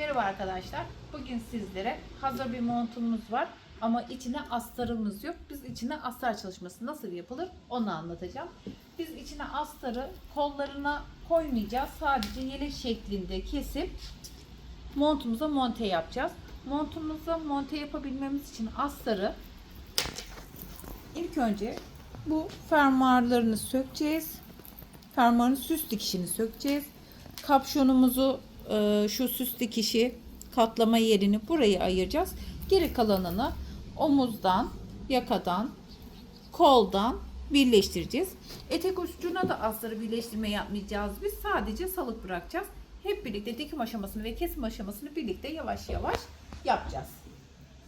Merhaba arkadaşlar. Bugün sizlere hazır bir montumuz var ama içine astarımız yok. Biz içine astar çalışması nasıl yapılır onu anlatacağım. Biz içine astarı kollarına koymayacağız. Sadece yelek şeklinde kesip montumuza monte yapacağız. Montumuza monte yapabilmemiz için astarı ilk önce bu fermuarlarını sökeceğiz. Fermuarın süs dikişini sökeceğiz. Kapşonumuzu e, şu süs dikişi katlama yerini burayı ayıracağız. Geri kalanını omuzdan, yakadan, koldan birleştireceğiz. Etek ucuna da astarı birleştirme yapmayacağız. Biz sadece salık bırakacağız. Hep birlikte dikim aşamasını ve kesim aşamasını birlikte yavaş yavaş yapacağız.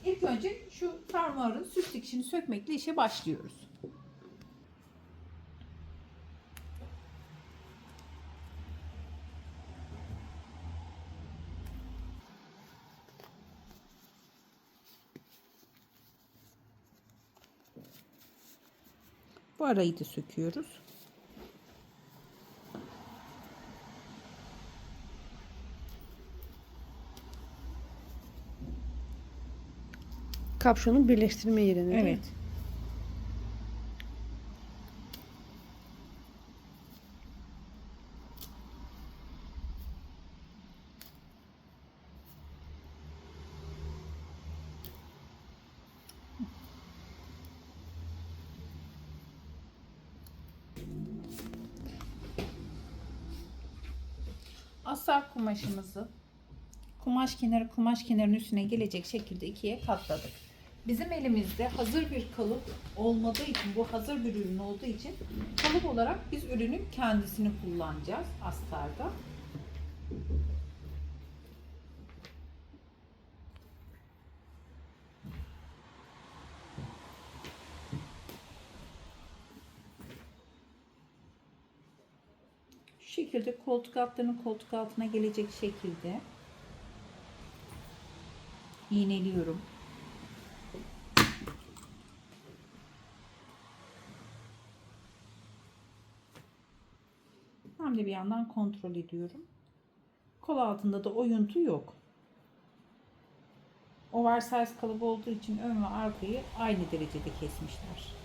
İlk önce şu fermuarın süs dikişini sökmekle işe başlıyoruz. Bu arayı da söküyoruz. Kapşonun birleştirme yerini. Evet. Kumaşımızı kumaş kenarı kumaş kenarının üstüne gelecek şekilde ikiye katladık. Bizim elimizde hazır bir kalıp olmadığı için bu hazır bir ürün olduğu için kalıp olarak biz ürünün kendisini kullanacağız astarda. Şu şekilde koltuk altlarının koltuk altına gelecek şekilde iğneliyorum. Hem de bir yandan kontrol ediyorum. Kol altında da oyuntu yok. Oversize kalıbı olduğu için ön ve arkayı aynı derecede kesmişler.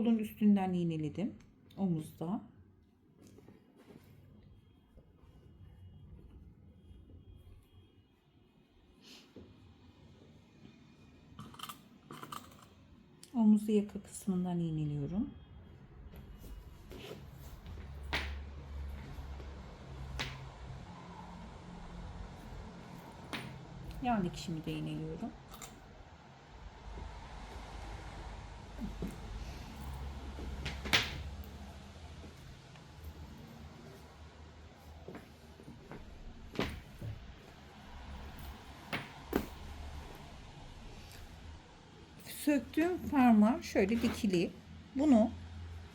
Kolun üstünden iğneledim. Omuzda. Omuzu yaka kısmından iğneliyorum. Yan dikişimi de iğneliyorum. Söktüğüm fermuar şöyle dikili. Bunu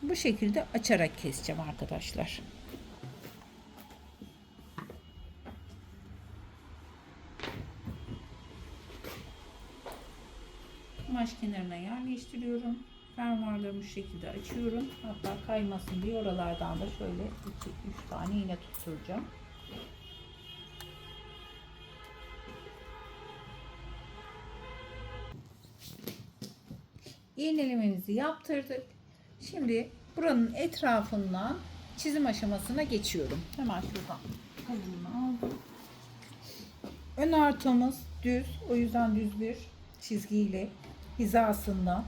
bu şekilde açarak keseceğim arkadaşlar. Kumaş kenarına yerleştiriyorum. Fermuarlarımı şu şekilde açıyorum. Hatta kaymasın diye oralardan da şöyle 2-3 tane iğne tutturacağım. İğnelememizi yaptırdık. Şimdi buranın etrafından çizim aşamasına geçiyorum. Hemen şuradan. Ön artımız düz. O yüzden düz bir çizgiyle hizasında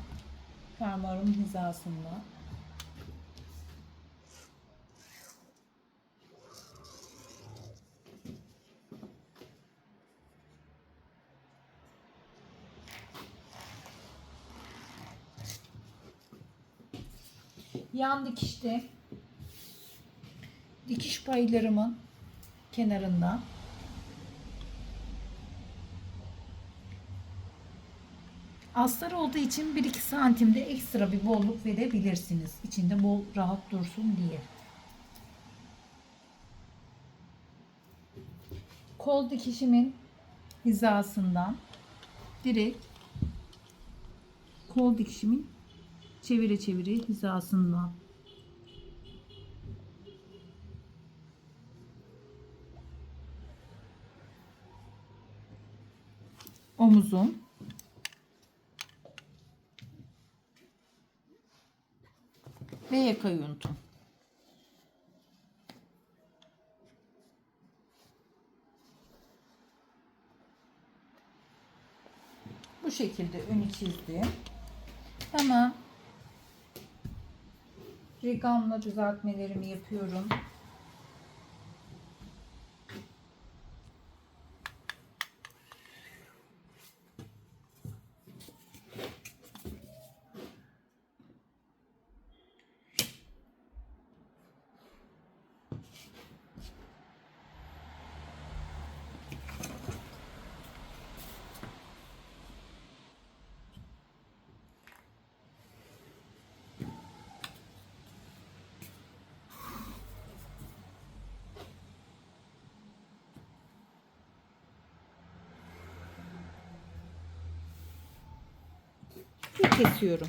fermuarın hizasında yan dikişte dikiş paylarımın kenarında astar olduğu için 1-2 santimde ekstra bir bolluk verebilirsiniz. İçinde bol rahat dursun diye. kol dikişimin hizasından direkt kol dikişimin çevire çevire hizasından omuzum ve yaka yuntum. Bu şekilde önü çizdim. Hemen rigamla düzeltmelerimi yapıyorum. Kesiyorum.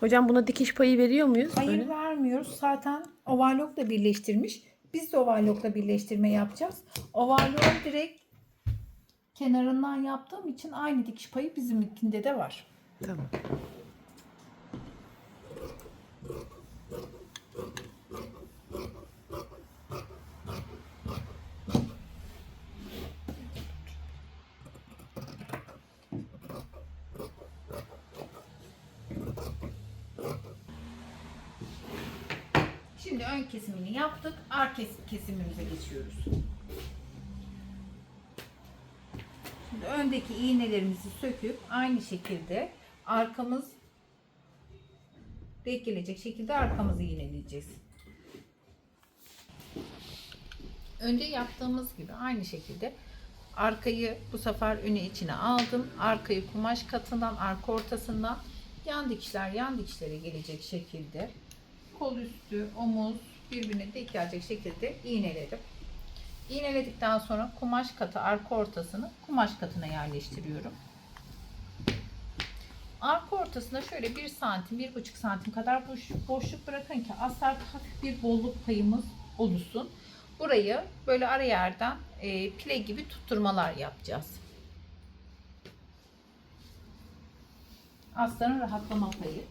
Hocam buna dikiş payı veriyor muyuz? Hayır Böyle? vermiyoruz. Zaten overlockla birleştirmiş. Biz de overlockla birleştirme yapacağız. Overlock direkt kenarından yaptığım için aynı dikiş payı bizimkinde de var. Tamam. Şimdi ön kesimini yaptık. Arka kes- kesimimize geçiyoruz. Şimdi öndeki iğnelerimizi söküp aynı şekilde arkamız denk gelecek şekilde arkamızı iğneleyeceğiz. Önce yaptığımız gibi aynı şekilde arkayı bu sefer öne içine aldım. Arkayı kumaş katından, arka ortasından yan dikişler yan dikişlere gelecek şekilde kol üstü, omuz birbirine denk gelecek şekilde iğneledim. İğneledikten sonra kumaş katı arka ortasını kumaş katına yerleştiriyorum. Arka ortasına şöyle 1 santim, 1,5 santim kadar boş, boşluk bırakın ki astar hafif bir bolluk payımız oluşsun. Burayı böyle ara yerden e, pile gibi tutturmalar yapacağız. Astarın rahatlama payı.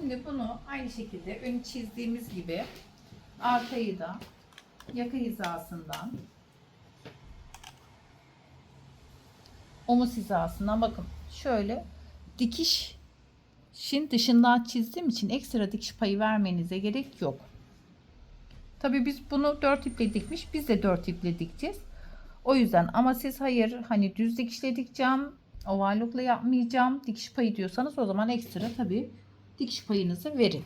Şimdi bunu aynı şekilde ön çizdiğimiz gibi arkayı da yaka hizasından omuz hizasından bakın şöyle dikiş şin dışından çizdiğim için ekstra dikiş payı vermenize gerek yok. Tabi biz bunu 4 iple dikmiş. Biz de 4 iple dikeceğiz. O yüzden ama siz hayır hani düz dikişle dikeceğim. Overlockla yapmayacağım. Dikiş payı diyorsanız o zaman ekstra tabi dikiş payınızı verin.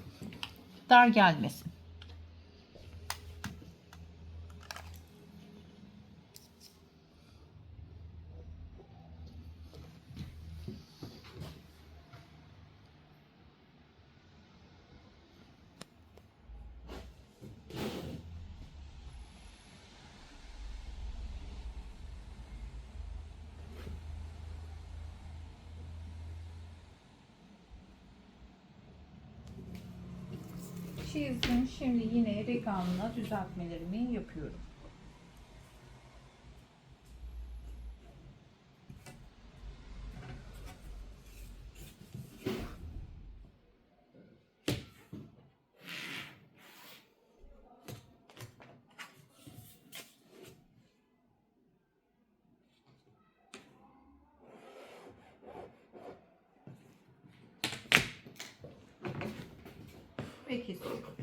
Dar gelmesin. Çizdim. Şimdi yine rekanla düzeltmelerimi yapıyorum. Ve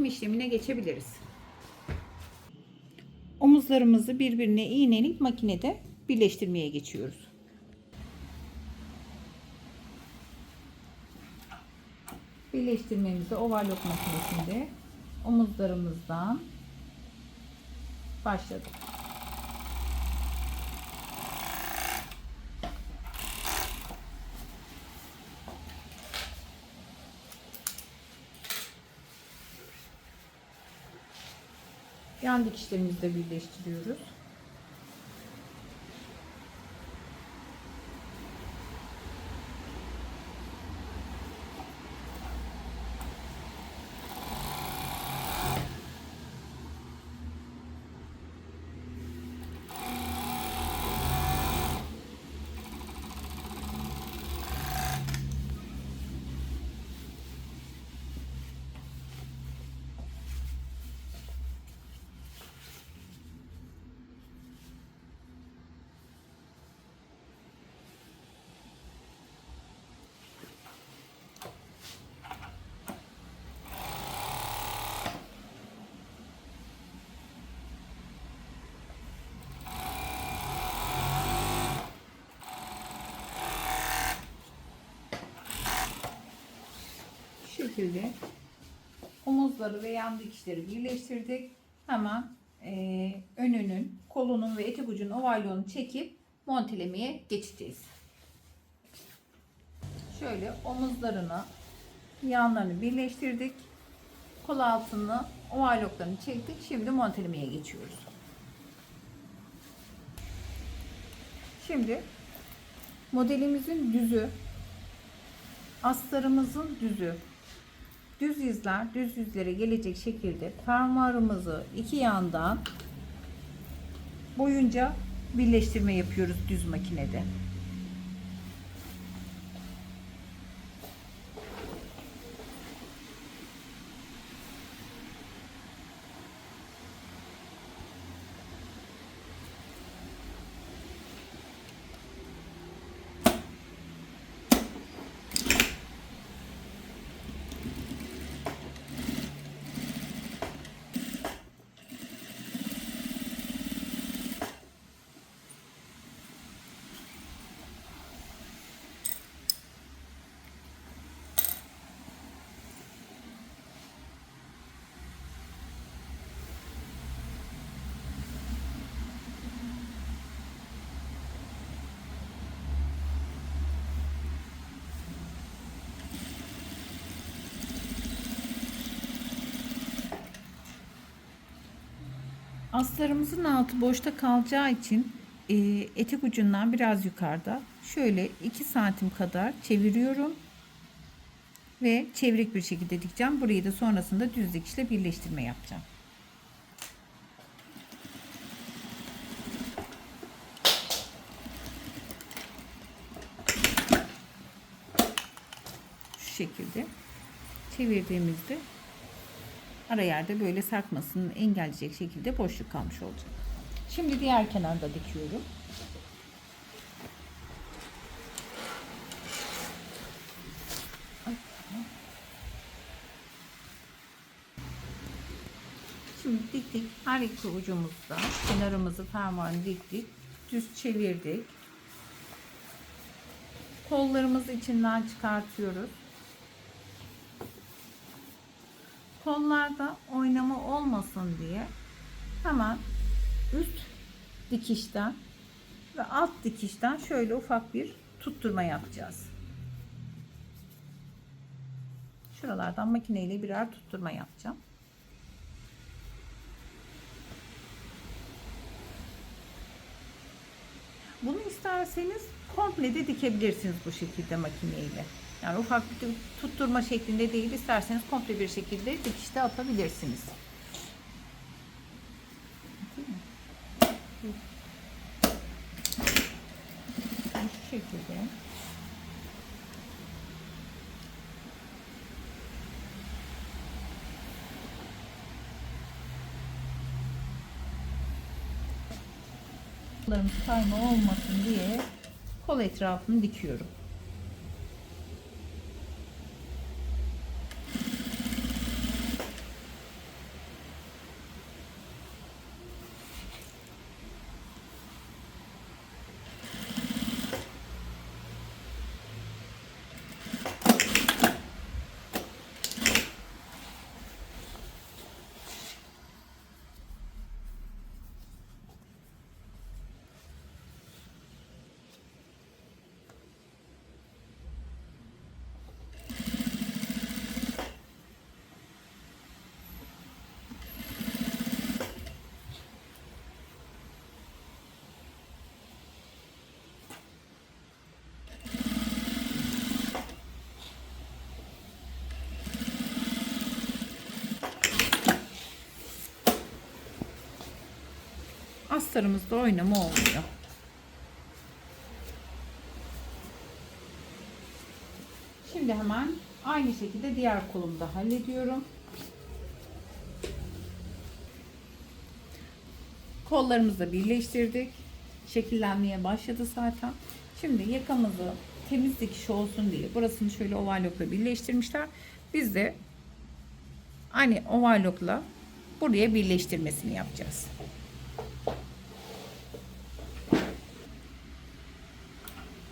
dikim işlemine geçebiliriz. Omuzlarımızı birbirine iğneleyip makinede birleştirmeye geçiyoruz. Birleştirmemizi overlock makinesinde omuzlarımızdan başladık. Yan dikişlerimizi de birleştiriyoruz. Şekilde omuzları ve yan dikişleri birleştirdik. Hemen eee, önünün, kolunun ve etek ucunun ovalyonu çekip montelemeye geçeceğiz. Şöyle omuzlarını, yanlarını birleştirdik. Kol altını, ovalyoklarını çektik. Şimdi montelemeye geçiyoruz. Şimdi modelimizin düzü, astarımızın düzü, düz yüzler düz yüzlere gelecek şekilde fermuarımızı iki yandan boyunca birleştirme yapıyoruz düz makinede. Aslarımızın altı boşta kalacağı için e, etek ucundan biraz yukarıda şöyle 2 santim kadar çeviriyorum ve çevirek bir şekilde dikeceğim. Burayı da sonrasında düz dikişle birleştirme yapacağım. Şu şekilde çevirdiğimizde ara yerde böyle sarkmasını engelleyecek şekilde boşluk kalmış olacak. Şimdi diğer kenarda dikiyorum. Şimdi diktik. Her iki ucumuzda kenarımızı fermuarını diktik. Düz çevirdik. Kollarımızı içinden çıkartıyoruz. Kollarda oynama olmasın diye hemen üst dikişten ve alt dikişten şöyle ufak bir tutturma yapacağız. Şuralardan makineyle birer tutturma yapacağım. Bunu isterseniz komple de dikebilirsiniz bu şekilde makineyle. Yani ufak bir tutturma şeklinde değil, isterseniz komple bir şekilde dikişte atabilirsiniz. Şu şekilde. Kayma olmasın diye kol etrafını dikiyorum. Astarımızda oynama olmuyor. Şimdi hemen aynı şekilde diğer kolumda hallediyorum. Kollarımızı birleştirdik. Şekillenmeye başladı zaten. Şimdi yakamızı temiz dikiş olsun diye burasını şöyle overlockla birleştirmişler. Biz de aynı overlockla buraya birleştirmesini yapacağız.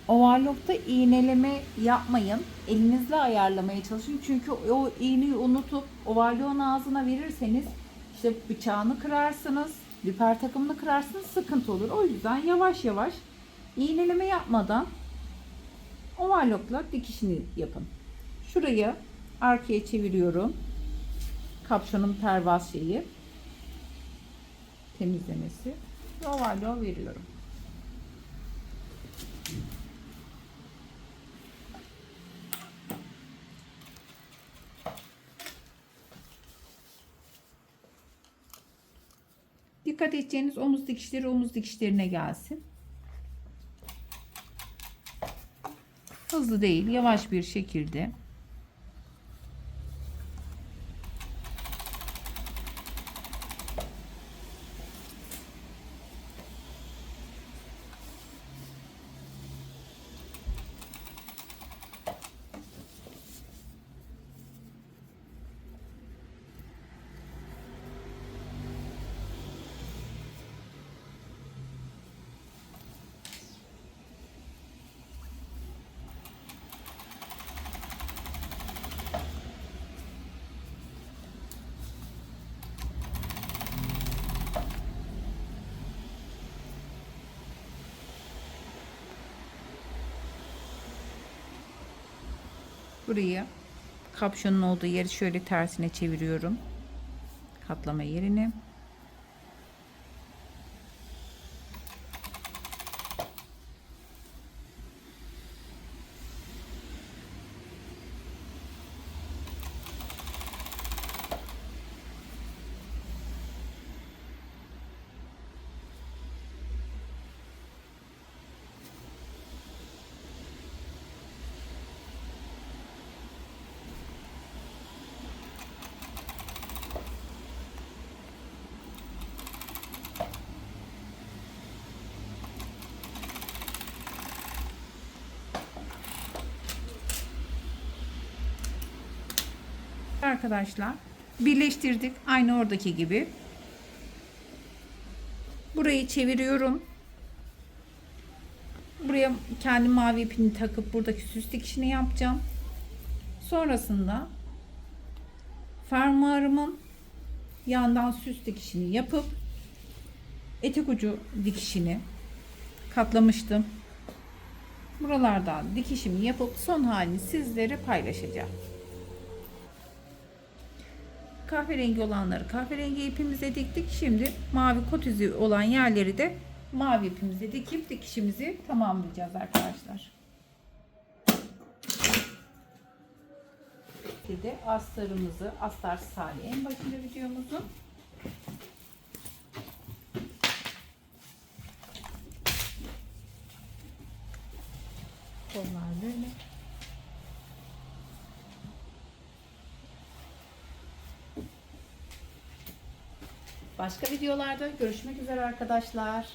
Overlock'ta iğneleme yapmayın. Elinizle ayarlamaya çalışın. Çünkü o iğneyi unutup overlock'un ağzına verirseniz işte bıçağını kırarsınız, lüper takımını kırarsınız, sıkıntı olur. O yüzden yavaş yavaş iğneleme yapmadan overlock'la dikişini yapın. Şurayı arkaya çeviriyorum. Kapşonun pervaz şeyi temizlemesi ve overlock veriyorum. Dikkat edeceğiniz omuz dikişleri omuz dikişlerine gelsin. Hızlı değil, yavaş bir şekilde. Burayı kapşonun olduğu yeri şöyle tersine çeviriyorum. Katlama yerini. Arkadaşlar birleştirdik aynı oradaki gibi. Burayı çeviriyorum. Buraya kendi mavi ipini takıp buradaki süs dikişini yapacağım. Sonrasında fermuarımın yandan süs dikişini yapıp etek ucu dikişini katlamıştım. Buralardan dikişimi yapıp son halini sizlere paylaşacağım. Kahverengi olanları kahverengi ipimize diktik. Şimdi mavi kot izi olan yerleri de mavi ipimize dikip dikişimizi tamamlayacağız arkadaşlar. Bir de astarımızı, astar hali en başında videomuzun. Kollar böyle. Başka videolarda görüşmek üzere arkadaşlar.